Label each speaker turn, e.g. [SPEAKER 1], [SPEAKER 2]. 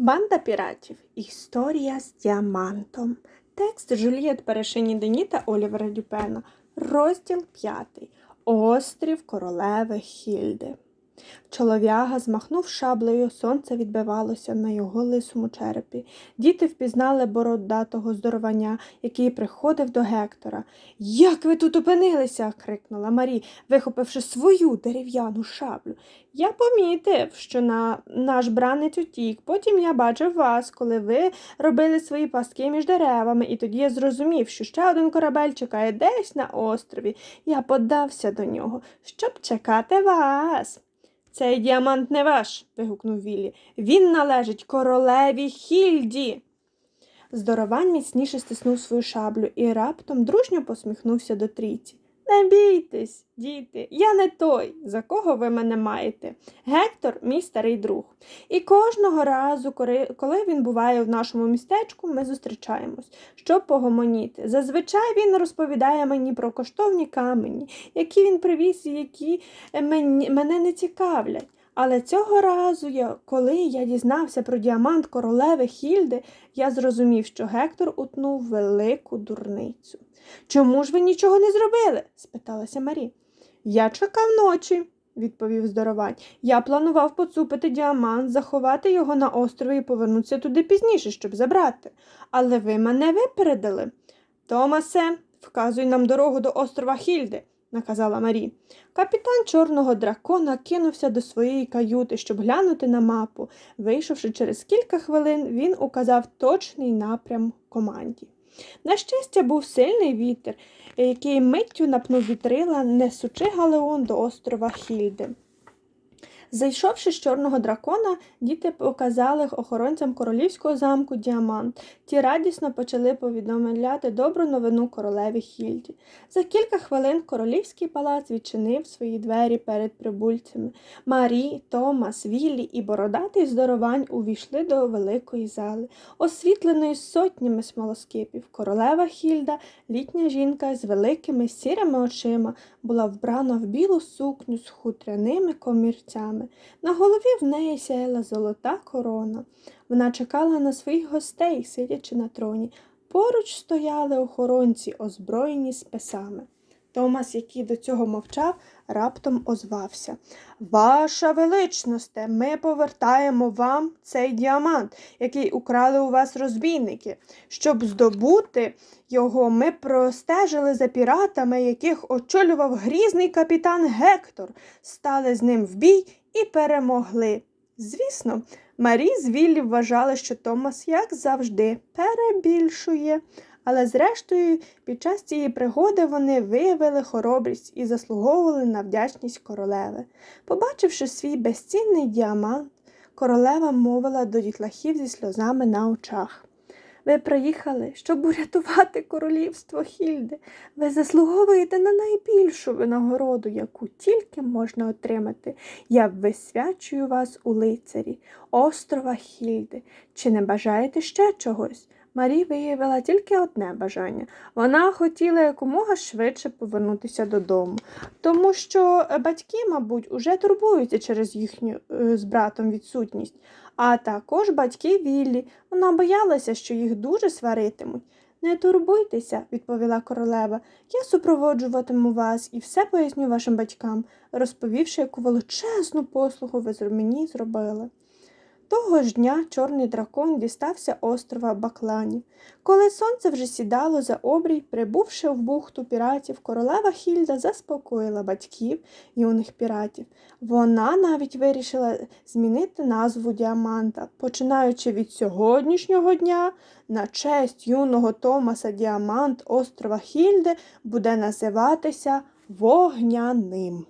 [SPEAKER 1] Банда піратів. Історія з діамантом. Текст Жюльєт Перешині Дені та Олівера Дюпена. Розділ 5. Острів королеви Хільди. Чолов'яга змахнув шаблею, сонце відбивалося на його лисому черепі. Діти впізнали бородатого здоровання, який приходив до Гектора. Як ви тут опинилися? крикнула Марі, вихопивши свою дерев'яну шаблю. Я помітив, що на наш бранець утік. Потім я бачив вас, коли ви робили свої пастки між деревами, і тоді я зрозумів, що ще один корабель чекає десь на острові. Я подався до нього, щоб чекати вас. Цей діамант не ваш, вигукнув Віллі. Він належить королеві Хільді. Здоровань міцніше стиснув свою шаблю і раптом дружньо посміхнувся до трійці. Не бійтесь, діти, я не той, за кого ви мене маєте. Гектор мій старий друг. І кожного разу, коли він буває в нашому містечку, ми зустрічаємось, щоб погомоніти. Зазвичай він розповідає мені про коштовні камені, які він привіз і які мене не цікавлять. Але цього разу, я, коли я дізнався про діамант королеви Хільди, я зрозумів, що Гектор утнув велику дурницю. Чому ж ви нічого не зробили? спиталася Марі. Я чекав ночі, відповів здоровань. Я планував поцупити діамант, заховати його на острові і повернутися туди пізніше, щоб забрати. Але ви мене випередили. Томасе, вказуй нам дорогу до острова Хільди, наказала Марі. Капітан чорного дракона кинувся до своєї каюти, щоб глянути на мапу. Вийшовши через кілька хвилин, він указав точний напрям команді. На щастя, був сильний вітер, який миттю напнув вітрила, несучи галеон до острова Хільди. Зайшовши з чорного дракона, діти показали охоронцям королівського замку діамант. Ті радісно почали повідомляти добру новину королеві Хільді. За кілька хвилин королівський палац відчинив свої двері перед прибульцями. Марі, Томас, Віллі і бородатий здоровань увійшли до великої зали, освітленої сотнями смолоскипів. Королева Хільда, літня жінка з великими сірими очима, була вбрана в білу сукню з хутряними комірцями. На голові в неї сяяла золота корона. Вона чекала на своїх гостей, сидячи на троні. Поруч стояли охоронці, озброєні списами. Томас, який до цього мовчав, раптом озвався. Ваша величносте, ми повертаємо вам цей діамант, який украли у вас розбійники. Щоб здобути його, ми простежили за піратами, яких очолював грізний капітан Гектор, стали з ним в бій і перемогли. Звісно, Марі з Віллі вважали, що Томас, як завжди, перебільшує. Але зрештою, під час цієї пригоди вони виявили хоробрість і заслуговували на вдячність королеви. Побачивши свій безцінний діамант, королева мовила до дітлахів зі сльозами на очах. Ви приїхали, щоб урятувати королівство Хільди. Ви заслуговуєте на найбільшу винагороду, яку тільки можна отримати. Я висвячую вас у лицарі, острова Хільди. Чи не бажаєте ще чогось? Марі виявила тільки одне бажання. Вона хотіла якомога швидше повернутися додому, тому що е, батьки, мабуть, уже турбуються через їхню е, з братом відсутність, а також батьки Віллі. Вона боялася, що їх дуже сваритимуть. Не турбуйтеся, відповіла королева. Я супроводжуватиму вас і все поясню вашим батькам, розповівши, яку величезну послугу ви мені зробили. Того ж дня чорний дракон дістався острова Бакланів. Коли сонце вже сідало за обрій, прибувши в бухту піратів, королева Хільда заспокоїла батьків юних піратів. Вона навіть вирішила змінити назву діаманта, починаючи від сьогоднішнього дня, на честь юного Томаса Діамант острова Хільди буде називатися Вогняним.